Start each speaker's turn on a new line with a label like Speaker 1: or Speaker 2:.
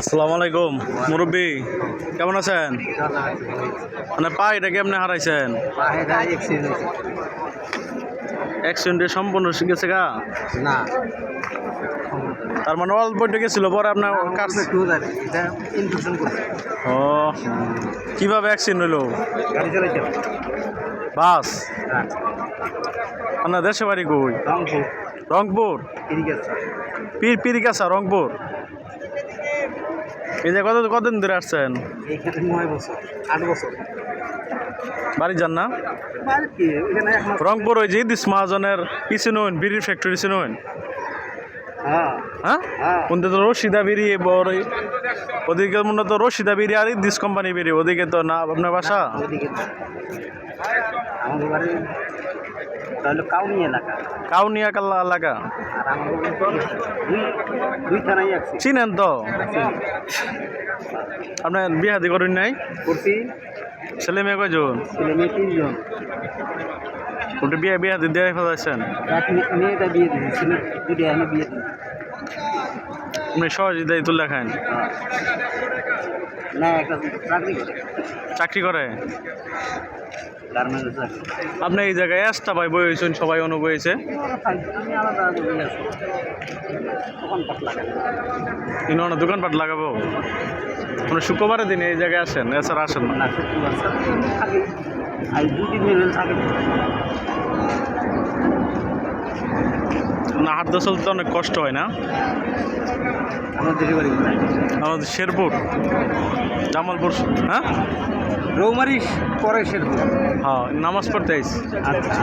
Speaker 1: আসসালামু আলাইকুম মুরব্বী কেমন আছেন? মানে পা এটা কেমনে হারাইছেন? অ্যাক্সিডেন্টে সম্পূর্ণ গেছে গা?
Speaker 2: না।
Speaker 1: তার মানে অল্প গেছিল পরে আপনার
Speaker 2: করছে।
Speaker 1: ও কীভাবে অ্যাক্সিডেন্ট হইল বাস?
Speaker 2: হ্যাঁ।
Speaker 1: আপনার দেশে বাড়ি কই?
Speaker 2: রংপুর?
Speaker 1: পীর পীরিকাছা রংপুর। এই যে কত কতদিন ধরে আসছেন? বাড়ি যান না? রংপুর ওই যে ইদিস মহাজনের পিছনে হইন বিড়ির ফ্যাক্টরি পিছনে হইন
Speaker 2: হ্যাঁ
Speaker 1: হ্যাঁ
Speaker 2: হ্যাঁ
Speaker 1: কোনতে তো রশিদা বিড়ি বড় ওদিকে মনে তো রশিদা বিড়ি আর ইদিস কোম্পানি বিড়ি ওদিকে তো না আপনার বাসা? কাউনিয়া কাল্লা এলাকা? চিনেন তো? আপনার বিহাদি করেন নাই? ছেলে মেয়ে কয়জন?
Speaker 2: ছেলে মেয়ে তিনজন।
Speaker 1: ওটা বিয়ে বিহাদি দিয়ে ফেলাইছেন?
Speaker 2: এক মেয়েটা বিয়ে দিয়েছি ছেলে দুটো আমি বিয়ে
Speaker 1: আপনি সহযোগিতায় তুলে খান
Speaker 2: চাকরি করে।
Speaker 1: আপনি এই জায়গায় এসটা ভাই সবাই
Speaker 2: বই পাট লাগাই।
Speaker 1: কিন্তু অনেক দোকানপাট লাগাবো? মানে শুক্রবারের দিনে এই জায়গায় আসেন এছাড়া আসেন না?
Speaker 2: দুদিন থাকে।
Speaker 1: না হাঁটতে চলতে অনেক কষ্ট হয় না। আমাদের শেরপুর। জামালপুর হ্যাঁ?
Speaker 2: রৌমারি পরে শেরপুর।
Speaker 1: হ্যাঁ নামাজ পড়তে আইস
Speaker 2: আচ্ছা।